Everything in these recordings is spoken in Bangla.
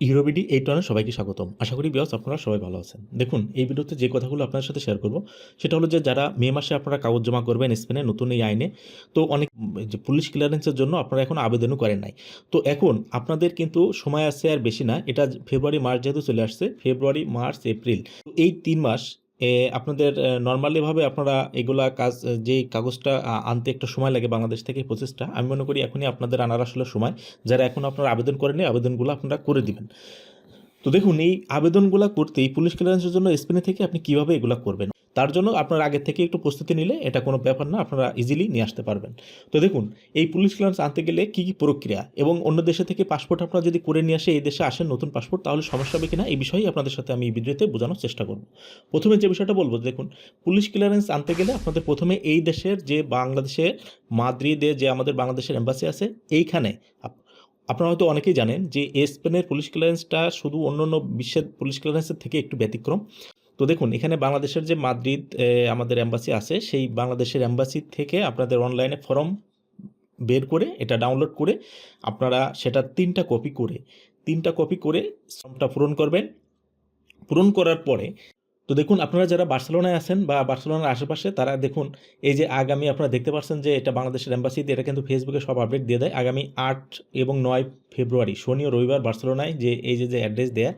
ইউরোবিডি এই টনে সবাইকে স্বাগতম। আশা করি বিয়স আপনারা সবাই ভালো আছেন। দেখুন, এই ভিডিওতে যে কথাগুলো আপনার সাথে শেয়ার করব, সেটা হলো যে যারা মে মাসে আপনারা কাগজ জমা করবেন স্পেনে নতুন এই আইনে, তো অনেক যে পুলিশ ক্লিয়ারেন্সের জন্য আপনারা এখন আবেদনও করেন নাই। তো এখন আপনাদের কিন্তু সময় আছে আর বেশি না। এটা ফেব্রুয়ারি, মার্চ যেহেতু চলে আসছে, ফেব্রুয়ারি, মার্চ, এপ্রিল। তো এই তিন মাস আপনাদের নর্মালিভাবে আপনারা এগুলা কাজ যেই কাগজটা আনতে একটা সময় লাগে বাংলাদেশ থেকে প্রসেসটা আমি মনে করি এখনই আপনাদের আনার আসলে সময়। যারা এখন আপনারা আবেদন করেনি আবেদনগুলো আপনারা করে দিবেন। তো দেখুন, এই আবেদনগুলো করতেই পুলিশ ক্লিয়ারেন্সের জন্য স্পেনে থেকে আপনি কীভাবে এগুলো করবেন? তার জন্য আপনার আগে থেকে একটু প্রস্তুতি নিলে এটা কোনো ব্যাপার না, আপনারা ইজিলি নিয়ে আসতে পারবেন। তো দেখুন, এই পুলিশ ক্লিয়ারেন্স আনতে গেলে কী কী প্রক্রিয়া এবং অন্য দেশে থেকে পাসপোর্ট আপনারা যদি করে নিয়ে আসে, এই দেশে আসেন নতুন পাসপোর্ট তাহলে সমস্যা হবে কিনা এই বিষয়েই আপনাদের সাথে আমি ভিডিওতে বোঝানোর চেষ্টা করব। প্রথমে যে বিষয়টা বলব, দেখুন পুলিশ ক্লিয়ারেন্স আনতে গেলে আপনাদের প্রথমে এই দেশের যে বাংলাদেশে মাদ্রিদে যে আমাদের বাংলাদেশের এম্বাসি আছে, এইখানে আপ- আপনারা হয়তো অনেকেই জানেন যে স্পেনের পুলিশ ক্লিয়ারেন্সটা শুধু অন্য অন্য বিশ্বের পুলিশ ক্লিয়ারেন্সের থেকে একটু ব্যতিক্রম। তো দেখুন, এখানে বাংলাদেশের যে মাদ্রিদ আমাদের অ্যাম্বাসি আছে, সেই বাংলাদেশের অ্যাম্বাসি থেকে আপনাদের অনলাইনে ফর্ম বের করে, এটা ডাউনলোড করে আপনারা সেটা তিনটা কপি করে, তিনটা কপি করে ফর্মটা পূরণ করবেন। পূরণ করার পরে তো দেখুন, আপনারা যারা বার্সেলোনায় আছেন বা বার্সেলোনার আশেপাশে, তারা দেখুন, এই যে আগামী আপনারা দেখতে পাচ্ছেন যে এটা বাংলাদেশের এম্বাসিতে এটা কিন্তু ফেসবুকে সব আপডেট দিয়ে দেয়। আগামী আট এবং নয় ফেব্রুয়ারি, শনি ও রবিবার বার্সেলোনায় যে, এই যে যে অ্যাড্রেস দেয়া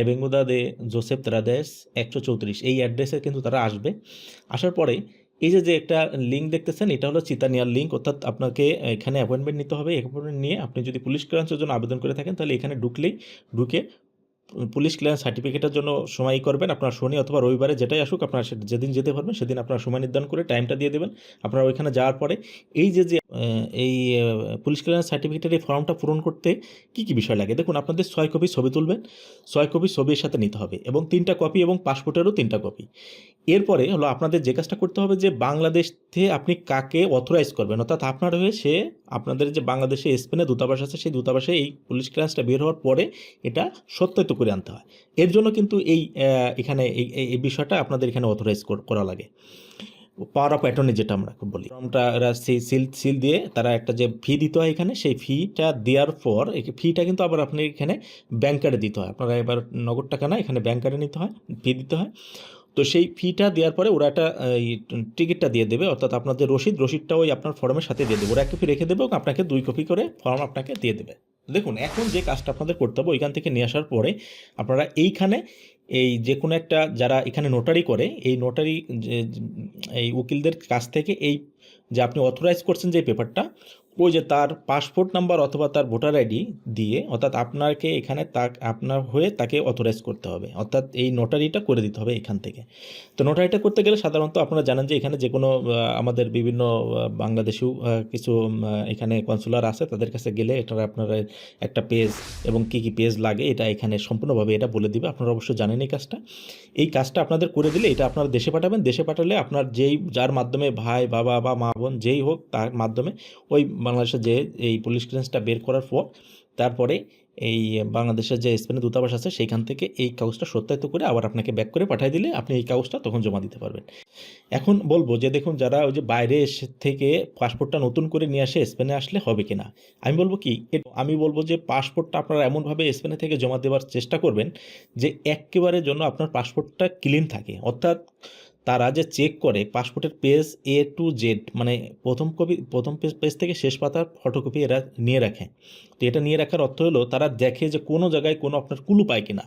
এবেঙ্গুদা দে জোসেফ তেরাদেস একশো চৌত্রিশ, এই অ্যাড্রেসে কিন্তু তারা আসবে। আসার পরে, এই যে যে একটা লিঙ্ক দেখতেছেন, এটা হলো চিতানিয়ার লিঙ্ক অর্থাৎ আপনাকে এখানে অ্যাপয়েন্টমেন্ট নিতে হবে। অ্যাপয়েন্টমেন্ট নিয়ে আপনি যদি পুলিশ ক্লিয়ারেন্সের জন্য আবেদন করে থাকেন, তাহলে এখানে ঢুকলেই, ঢুকে পুলিশ ক্লিয়ারেন্স সার্টিফিকেটের জন্য সময় করবেন। আপনার শনি অথবা রবিবারে যেটাই আসুক, আপনার যেদিন যেতে পারবেন, সেদিন আপনার সময় নির্ধারণ করে টাইমটা দিয়ে দেবেন। আপনার ওইখানে যাওয়ার পরে এই যে যে এই পুলিশ ক্লিয়ারেন্স সার্টিফিকেটের এই ফর্মটা পূরণ করতে কি কি বিষয় লাগে? দেখুন, আপনাদের ছয় কপি ছবি তুলবেন, ছয় কপি ছবির সাথে নিতে হবে এবং তিনটা কপি এবং পাসপোর্টেরও তিনটা কপি। এরপরে হলো আপনাদের যে কাজটা করতে হবে যে, বাংলাদেশ থেকে আপনি কাকে অথরাইজ করবেন? অর্থাৎ আপনার হয়ে সে, আপনাদের যে বাংলাদেশে, স্পেনে দূতাবাস আছে, সেই দূতাবাসে এই পুলিশ ক্লিয়ারেন্সটা বের হওয়ার পরে এটা সত্যায়িত করে আনতে হয়। এর জন্য কিন্তু এই এখানে এই বিষয়টা আপনাদের এখানে অথরাইজ করা লাগে। পাওয়ার অফ অ্যাটর্নি যেটা আমরা বলি। ফর্মটা এরা সি- সিল সিল দিয়ে তারা একটা যে ফি দিতে হয় এখানে, সেই ফিটা দেওয়ার পর ফিটা কিন্তু আবার আপনি এখানে ব্যাংক কার্ডে দিতে হয়। আপনারা এবার নগদ টাকা না, এখানে ব্যাংক কার্ডে নিতে হয় ফি দিতে হয়। তো সেই ফিটা দেওয়ার পরে ওরা একটা টিকিটটা দিয়ে দেবে। অর্থাৎ আপনাদের রসিদ রসিদটা ওই আপনার ফর্মের সাথে দিয়ে দেবে। ওরা এক কপি রেখে দেবে এবং আপনাকে দুই কপি করে ফর্ম আপনাকে দিয়ে দেবে। দেখুন, এখন যে কাজটা আপনাদের করতে হবে, ওইখান থেকে নিয়ে আসার পরে আপনারা এইখানে এই যে কোনো একটা যারা এখানে নোটারি করে, এই নোটারি এই উকিলদের কাছ থেকে এই যে আপনি অথরাইজ করছেন যে পেপারটা ওই যে তার পাসপোর্ট নাম্বার অথবা তার ভোটার আইডি দিয়ে, অর্থাৎ আপনাকে এখানে তা আপনার হয়ে তাকে অথরাইজ করতে হবে। অর্থাৎ এই নোটারিটা করে দিতে হবে এখান থেকে। তো নোটারিটা করতে গেলে সাধারণত আপনারা জানেন যে এখানে যে কোনো আমাদের বিভিন্ন বাংলাদেশেও কিছু এখানে কনসুলার আছে, তাদের কাছে গেলে এটা আপনারা একটা পেজ এবং কি কি পেজ লাগে, এটা এখানে সম্পূর্ণভাবে এটা বলে দিবে। আপনারা অবশ্যই জানেন এই কাজটা। এই কাজটা আপনাদের করে দিলে এটা আপনারা দেশে পাঠাবেন। দেশে পাঠালে আপনার যেই, যার মাধ্যমে ভাই, বাবা বা মা বোন যেই হোক, তার মাধ্যমে ওই বাংলাদেশে যে এই পুলিশ ক্লিয়ারেন্সটা বের করার পর, তারপরে এই বাংলাদেশের যে স্পেনের দূতাবাস আছে সেইখান থেকে এই কাগজটা সত্যায়িত করে আবার আপনাকে ব্যাক করে পাঠিয়ে দিলে আপনি এই কাগজটা তখন জমা দিতে পারবেন। এখন বলব যে দেখুন, যারা ওই যে বাইরে এসে থেকে পাসপোর্টটা নতুন করে নিয়ে আসে স্পেনে আসলে হবে কিনা? আমি বলব কি আমি বলব যে পাসপোর্টটা আপনারা এমনভাবে স্পেনে থেকে জমা দেওয়ার চেষ্টা করবেন যে একেবারে জন্য আপনার পাসপোর্টটা ক্লিন থাকে। অর্থাৎ তারা যে চেক করে পাসপোর্টের পেজ এ টু জেড মানে প্রথম কপি প্রথম পেজ পেজ থেকে শেষ পাতার ফটোকপি এরা নিয়ে রাখে। তো এটা নিয়ে রাখার অর্থ হলো তারা দেখে যে কোনো জায়গায় কোনো আপনার কুলু পায় কিনা।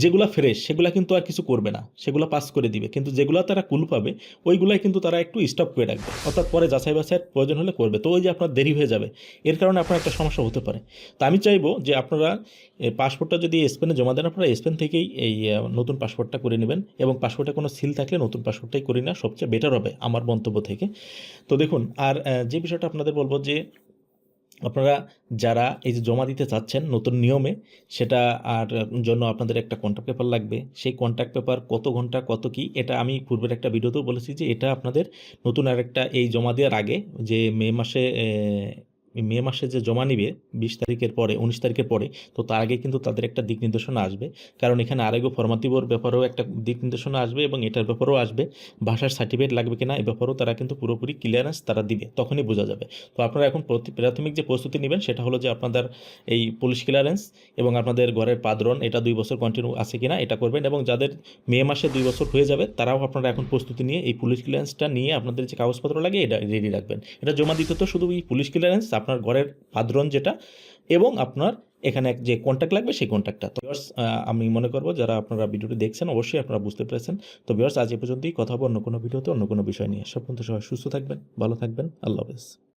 যেগুলো ফ্রেশ সেগুলো কিন্তু আর কিছু করবে না। সেগুলো পাস করে দিবে। কিন্তু যেগুলো তারা কুলু পাবে, ওইগুলাই কিন্তু তারা একটু স্টপ করে রাখবে। অর্থাৎ পরে যাচাই বাছাইয়ের প্রয়োজন হলে করবে। তো ওই যে আপনার দেরি হয়ে যাবে, এর কারণে আপনার একটা সমস্যা হতে পারে। তো আমি চাইব যে আপনারা পাসপোর্টটা যদি স্পেনে জমা দেন, আপনারা স্পেন থেকেই এই নতুন পাসপোর্টটা করে নেবেন এবং পাসপোর্টে কোনো সিল থাকলে নতুন পাসপোর্টটাই করে নেওয়া সবচেয়ে বেটার হবে আমার মন্তব্য থেকে। তো দেখুন, আর যে বিষয়টা আপনাদের বলব যে, আপনারা যারা এই যে জমা দিতে চাচ্ছেন নতুন নিয়মে, সেটা আর জন্য আপনাদের একটা কন্ট্যাক্ট পেপার লাগবে। সেই কন্ট্যাক্ট পেপার কত ঘণ্টা, কত কি, এটা আমি পূর্বের একটা ভিডিওতেও বলেছি যে, এটা আপনাদের নতুন আরেকটা এই জমা দেওয়ার আগে যে মে মাসে মে মাসে যে জমা নিবে, বিশ তারিখের পরে, উনিশ তারিখের পরে, তো তার আগে কিন্তু তাদের একটা দিক নির্দেশনা আসবে। কারণ এখানে আরেকও ফর্মাতিবর ব্যাপারেও একটা দিক নির্দেশনা আসবে এবং এটার ব্যাপারেও আসবে, ভাষার সার্টিফিকেট লাগবে কিনা, এ ব্যাপারেও তারা কিন্তু পুরোপুরি ক্লিয়ারেন্স তারা দিবে, তখনই বোঝা যাবে। তো আপনারা এখন প্রাথমিক যে প্রস্তুতি নেবেন, সেটা হলো যে আপনাদের এই পুলিশ ক্লিয়ারেন্স এবং আপনাদের ঘরের পাদরন এটা দুই বছর কন্টিনিউ আছে কিনা, এটা করবেন এবং যাদের মে মাসে দুই বছর হয়ে যাবে, তারাও আপনারা এখন প্রস্তুতি নিয়ে এই পুলিশ ক্লিয়ারেন্সটা নিয়ে আপনাদের যে কাগজপত্র লাগে, এটা রেডি রাখবেন। এটা জমা দিতে তো শুধু এই পুলিশ ক্লিয়ারেন্স আপনার ঘরের পাদরন যেটা এবং আপনার এখানে যে কন্ট্যাক্ট লাগবে সেই কন্ট্যাক্টটা তো বিয়ার্স আমি মনে করব যারা আপনারা ভিডিওটি দেখছেন, অবশ্যই আপনারা বুঝতে পেরেছেন। তো বিয়ার্স আজ এ পর্যন্তই। কথা হবে অন্য কোনো ভিডিওতে, অন্য কোনো বিষয় নিয়ে। সব পর্যন্ত সবাই সুস্থ থাকবেন, ভালো থাকবেন। আল্লাহ হাফেজ।